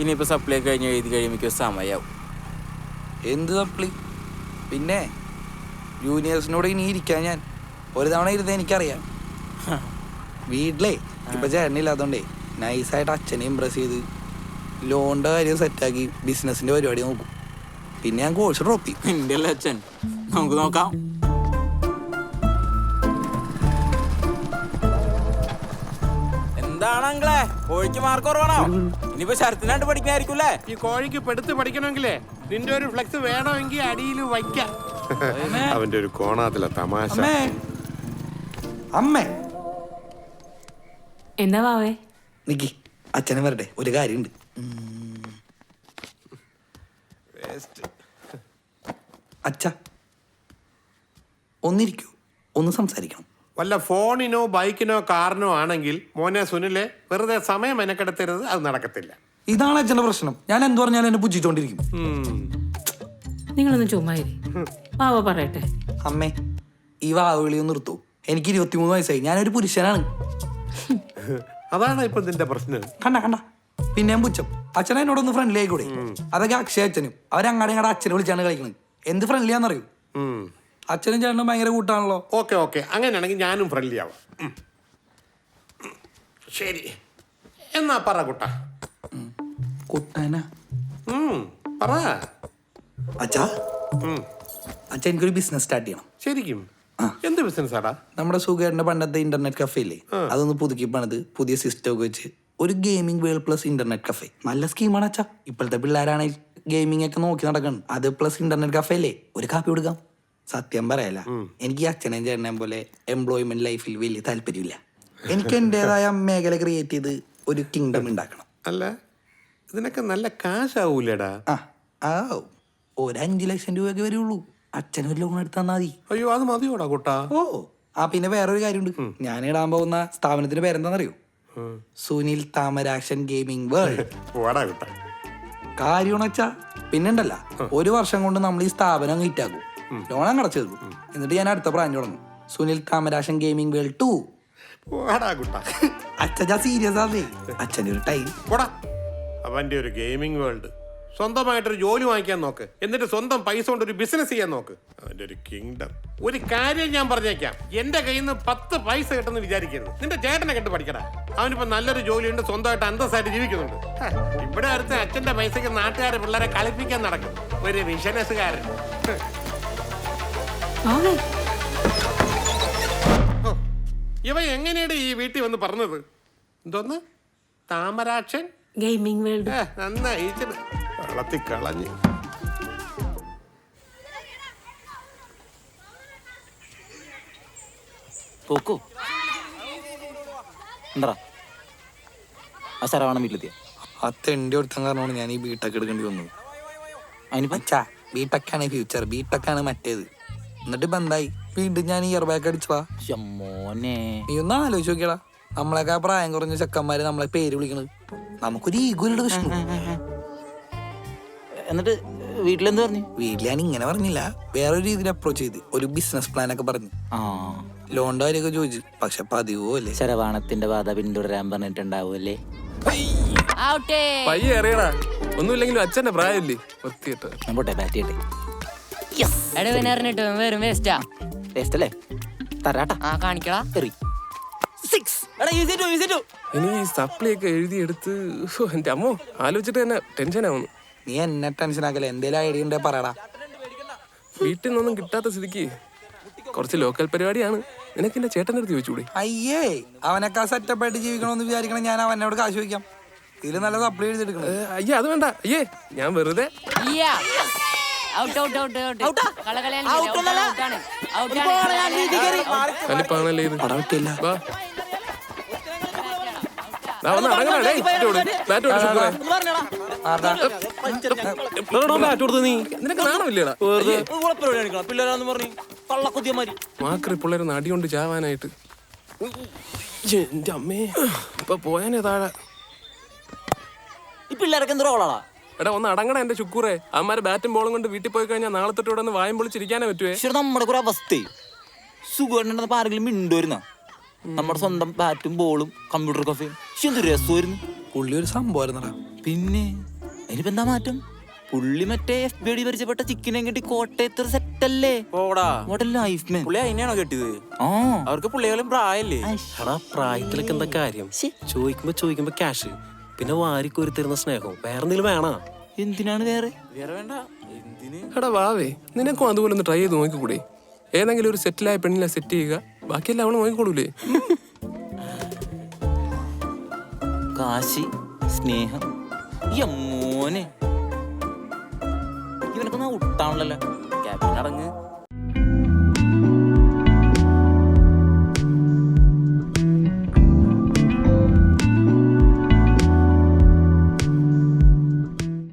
ഇനിയിപ്പോൾ സപ്ലൈ കഴിഞ്ഞ് എഴുതി കഴിയുമ്പോൾ സമയമാവും എന്ത് സപ്ലി പിന്നെ ജൂനിയേഴ്സിനോട് ഇനി ഇരിക്കാൻ ഞാൻ. ഒരു തവണ ഇരുന്ന് എനിക്കറിയാം. വീട്ടിലേ ഇപ്പൊ ചേട്ടനില്ലാത്തോണ്ടേ നൈസായിട്ട് അച്ഛനെ ഇമ്പ്രസ് ചെയ്ത് ലോണിന്റെ കാര്യം സെറ്റാക്കി ബിസിനസിന്റെ പരിപാടി നോക്കും. പിന്നെ ഞാൻ കോഴ്സ് ഡ്രോപ്പ് ചെയ്യും. അല്ലേ അച്ഛൻ. നമുക്ക് നോക്കാം. എന്താണ് അങ്ങളെ കോഴിക്ക് മാർക്ക് കുറവാണോ? ഇനിയിപ്പോ ശരത്തിനാണ്ട് പഠിക്കാനായിരിക്കും ഈ കോഴിക്ക് പെടുത്ത് പഠിക്കണമെങ്കിലേ നിന്റെ ഒരു ഫ്ലെക്സ് വേണമെങ്കിൽ അടിയിൽ വയ്ക്കാം. അവന്റെ ഒരു കോണാത്തില തമാശ. അമ്മേ. എന്നാ വാവേ നിക്കി അച്ഛനെ വരട്ടെ. ഒരു കാര്യമുണ്ട്. അച്ഛ ഒന്നിരിക്കൂ. ഒന്ന് സംസാരിക്കണം. വല്ല ഫോണിനോ ബൈക്കിനോ കാറിനോ ആണെങ്കിൽ മോനെ സുനിലെ വെറുതെ സമയം മെനക്കെടുത്തരുത് അത് നടക്കത്തില്ല. ഇതാണ് അച്ഛന്റെ പ്രശ്നം. ഞാൻ എന്ത് പറഞ്ഞാലും എന്നെ പുച്ഛിച്ചോണ്ടിരിക്കും. ഉം. നിങ്ങളൊന്ന് ചുമ്മായിരി വാവ പറയട്ടെ. അമ്മേ ഈ വാവുകളി ഒന്ന് നിർത്തൂ. എനിക്ക് ഇരുപത്തിമൂന്ന് വയസ്സായി. ഞാനൊരു പുരുഷനാണ്. അതാണ് ഇപ്പൊ നിന്റെ പ്രശ്നം. കണ്ട കണ്ട. പിന്നെയും പുച്ഛം. അച്ഛനെ എന്നോടൊന്ന് ഫ്രണ്ട്ലി ആയിക്കൂടെ? അതൊക്കെ അക്ഷയ അച്ഛനും. അവരങ്ങാടെ ഇങ്ങടെ അച്ഛനെ വിളിച്ചാണ് കളിക്കുന്നത് എന്ത് ഫ്രണ്ട്ലി ആണെന്നറിയൂ? അച്ഛനും ചേട്ടനും ഭയങ്കര കൂട്ടാണല്ലോ. Okay okay. അങ്ങനെയാണെങ്കിൽ ഞാനും ഫ്രണ്ട്ലി ആവാം. ഉം. ശരി. എന്നാ പറ കുട്ട. കുട്ടാന? ഉം, പറ. അച്ഛാ? ഉം. അച്ഛൻ എനിക്കൊരു ബിസിനസ് സ്റ്റാർട്ട് ചെയ്യണം. ശരിക്കും? എന്ത് ബിസിനസ് ആടാ? നമ്മുടെ സുഖേറിന്റെ പണ്ടത്തെ ഇന്റർനെറ്റ് കഫേ ഇല്ലേ? അതൊന്ന് പുതുക്കി പണിത് പുതിയ സിസ്റ്റം ഒക്കെ വെച്ച് ഒരു gaming world plus internet cafe നല്ല സ്കീമാണ് അച്ഛാ. ഇപ്പോഴത്തെ പിള്ളേരാണെങ്കിൽ ഗെയിമിംഗ് ഒക്കെ നോക്കി നടക്കണം. അത് പ്ലസ് ഇന്റർനെറ്റ് കഫേ അല്ലേ ഒരു കാപ്പി കൊടുക്കാം. സത്യം പറയല. എനിക്ക് ഈ അച്ഛനെയും ചേട്ടനെയും പോലെ എംപ്ലോയ്മെന്റ് ലൈഫിൽ വലിയ താല്പര്യമില്ല. എനിക്ക് എന്റേതായ മേഖല ക്രിയേറ്റ് ചെയ്ത് ഒരു കിങ്ഡം ഉണ്ടാക്കണം. അല്ല ഇതിനൊക്കെ നല്ല കാശാവൂലടാ. ആ ആ ഒരു അഞ്ചു ലക്ഷം രൂപയൊക്കെ വരുള്ളൂ. അച്ഛന് ഒരു ലോൺ എടുത്താൽ മതി. അയ്യോ അത് മതിയോടാ കൂട്ടാ. ഓ ആ പിന്നെ വേറൊരു കാര്യമുണ്ട്. ഞാൻ ഇടാൻ പോകുന്ന സ്ഥാപനത്തിന്റെ പേരെന്താണെന്നറിയോ സുനിൽ താമരാക്ഷൻ ഗെയിമിംഗ് വേൾഡ്. പോടാ കുട്ട. കാര്യമെന്ന് വെച്ചാ പിന്നെണ്ടല്ല ഒരു വർഷം കൊണ്ട് നമ്മൾ ഈ സ്ഥാപനം ഹിറ്റാക്കും ലോൺ അങ്ങ് അടച്ചു തീർന്നു എന്നിട്ട് ഞാൻ അടുത്ത ബ്രാൻഡ് തുടങ്ങും. Sunil Kamarasan gaming world two പോടാ കുട്ട. അച്ഛൻ സീരിയസ് ആണേ അച്ഛന്റെ ഒരു ടൈം പോടാ. അവന്റെ ഒരു ഗെയിമിംഗ് വേൾഡ് സ്വന്തമായിട്ടൊരു ജോലി വാങ്ങിക്കാൻ നോക്ക്. എന്നിട്ട് സ്വന്തം പൈസ കൊണ്ട് ഒരു ബിസിനസ് ചെയ്യാൻ നോക്ക്. അവന്റെ ഒരു കിങ്ഡം ഒരു കാര്യം ഞാൻ പറഞ്ഞേക്കാം. എന്റെ കയ്യിൽ നിന്ന് പത്ത് പൈസ കിട്ടുമെന്ന് വിചാരിക്കരുത്. നിന്റെ ചേട്ടനെ കണ്ട് പഠിക്കടാ. അവനിപ്പോ നല്ലൊരു ജോലി ഉണ്ട് സ്വന്തമായിട്ട് അന്തസ്സായിട്ട് ജീവിക്കുന്നുണ്ട്. ഇവിടെ അടുത്ത് അച്ഛന്റെ പൈസക്ക് നാട്ടുകാരെ പിള്ളേരെ കളിപ്പിക്കാൻ നടക്കും. ഒരു ബിസിനസ്സുകാരൻ ഇവ എങ്ങനെയാണ് ഈ വീട്ടിൽ വന്ന് പറഞ്ഞത്? എന്തോന്ന്? താമരാക്ഷൻ? Gaming world. നന്നായി വളർത്തി കളഞ്ഞ്. പോക്കോ എന്താ ആ ശരവാണം വീട്ടിലെത്തിയ? ഒരുത്തം കാരണമാണ് ഞാൻ ഈ ബിടെക് എടുക്കേണ്ടി വന്നത്. അതിനിപ്പോ? ബിടെക്കാണ് ഫ്യൂച്ചർ ബിടെക്കാണ് മറ്റേത്. എന്നിട്ട് ബന്ധായി വീണ്ടും ഞാൻ ഇയർ ബാക്ക് അടിച്ചുവാ മോനെ. നീ ഒന്ന് ആലോചിച്ച് നോക്കിയടാ. നമ്മളൊക്കെ ആ പ്രായം കുറഞ്ഞ ചെക്കന്മാര് നമ്മളെ പേര് വിളിക്കണത്. നമുക്കൊരു ഈഗോയുടെ വിഷ്ണു. എന്നിട്ട് വീട്ടിലെന്ത് പറഞ്ഞു? വീട്ടിൽ ഞാൻ ഇങ്ങനെ പറഞ്ഞില്ല. വേറൊരു രീതിയിൽ അപ്രോച്ച് ചെയ്ത്. ഒരു ബിസിനസ് പ്ലാൻ ഒക്കെ പറഞ്ഞു. ആ. ലോണിന്റെ കാര്യമൊക്കെ ചോദിച്ചു. പക്ഷെ പതിവോ അല്ലേ? ശരവാണത്തിന്റെ ബാധ പിന്തുടരാൻ പറഞ്ഞിട്ടുണ്ടാവുമല്ലേ? പയ്യേറിയടാ ഒന്നുമില്ലെങ്കിലും അച്ഛന്റെ പ്രായമില്ലേ? വൃത്തിയിട്ട് ഞാൻ പോട്ടെ ബാറ്റ് ചെയ്യട്ടെ. എടവിനറിഞ്ഞിട്ട് വെറും വേസ്റ്റാ ടേസ്റ്റ് അല്ലേ? തരാട്ടാ. ആ കാണിക്കടാ. എറി സിക്സ് എടാ ഈസി ടു ഈസി ടു ഇനി ഈ സപ്ലി ഒക്കെ എഴുതി എടുത്ത് ഹോ, എന്റെ അമ്മോ ആലോചിച്ചിട്ട് തന്നെ ടെൻഷൻ ആവുന്നു. നീ എന്നെ ടെൻഷൻ ആക്കല്ലേ? എന്തേലും ഐഡിയ ഉണ്ടേ പറയടാ. വീട്ടിൽ നിന്നൊന്നും കിട്ടാത്ത സ്ഥിതിക്ക് കുറച്ച് ലോക്കൽ പരിപാടിയാണ്. നിനക്ക് എന്റെ ചേട്ടന്റെ അടുത്ത് ചോദിച്ചൂടെ? അയ്യേ അവനൊക്കെ സെറ്റപ്പ് ആയിട്ട് ജീവിക്കണമെന്ന് വിചാരിക്കണം ഞാൻ അവനോട് കാശ് ചോദിക്കാം. ഇതിൽ നല്ല സപ്ലൈ എഴുതിയെടുക്കണം. എടുക്കണം അയ്യേ അത് വേണ്ട. അയ്യേ ഞാൻ വെറുതെ കലിപ്പാണല്ലേ ഇത്? പിള്ളേര് നടി കൊണ്ട് ചാവാനായിട്ട്. എന്റെ അമ്മേ. ഇപ്പൊ പോയാനേ താഴെ. ഈ പിള്ളേരൊക്കെ എന്ത് റോളാടാ എടാ ഒന്ന് അടങ്ങണ എന്റെ ചുക്കൂറെ അമ്മമാര് ബാറ്റും ബോളും കൊണ്ട് വീട്ടിൽ പോയി കഴിഞ്ഞാൽ നാളെ തൊട്ട് ഇവിടെ ഒന്ന് വായം പൊളിച്ചിരിക്കാനേ പറ്റുവേ. നമ്മുടെ കുറെ അവസ്ഥ. സുഖമുണ്ടെന്നപ്പോ ആരെങ്കിലും മിണ്ടുവരുന്ന നമ്മുടെ സ്വന്തം ബാറ്റും ബോളും കമ്പ്യൂട്ടർ കഫേയും പക്ഷെ എന്ത് രസമായിരുന്നു. പുള്ളി ഒരു സംഭവമായിരുന്നടാ പിന്നെ അതിനിപ്പോ എന്താ മാറ്റം? പുള്ളി മറ്റേ എഫ് ബി ഡി പരിചയപ്പെട്ട ചിക്കനെ കെട്ടി കോട്ടയത്ത് സെറ്റല്ലേ പോടാ ലൈഫ് മാൻ പുള്ളി അതിനെയാണോ കെട്ടിയത്? ആ. അവർക്ക് പുള്ളികളും പ്രായല്ലേ? എടാ പ്രായത്തിലൊക്കെ എന്താ കാര്യം? ചോദിക്കുമ്പോ ചോദിക്കുമ്പോ ക്യാഷ് പിന്നെ വാരിക്കോരി തരുന്ന സ്നേഹം വേറെ എന്തെങ്കിലും വേണോ? എന്തിനാണ് വേറെ? വേറെ വേണ്ട. എന്തിന്? എടാ വാവേ നിനക്കും അതുപോലെ ഒന്ന് ട്രൈ ചെയ്ത് നോക്കിക്കൂടെ. ഏതെങ്കിലും ഒരു സെറ്റിലായ പെണ്ണിനെ സെറ്റ് ചെയ്യുക. ബാക്കിയെല്ലാം അവൾ നോക്കിക്കോളൂലേ കാശി സ്നേഹം. ഈ മോനെ ഇവനൊക്കെ ഒട്ടാണല്ലോ ക്യാപ്റ്റൻ അടങ്ങ്.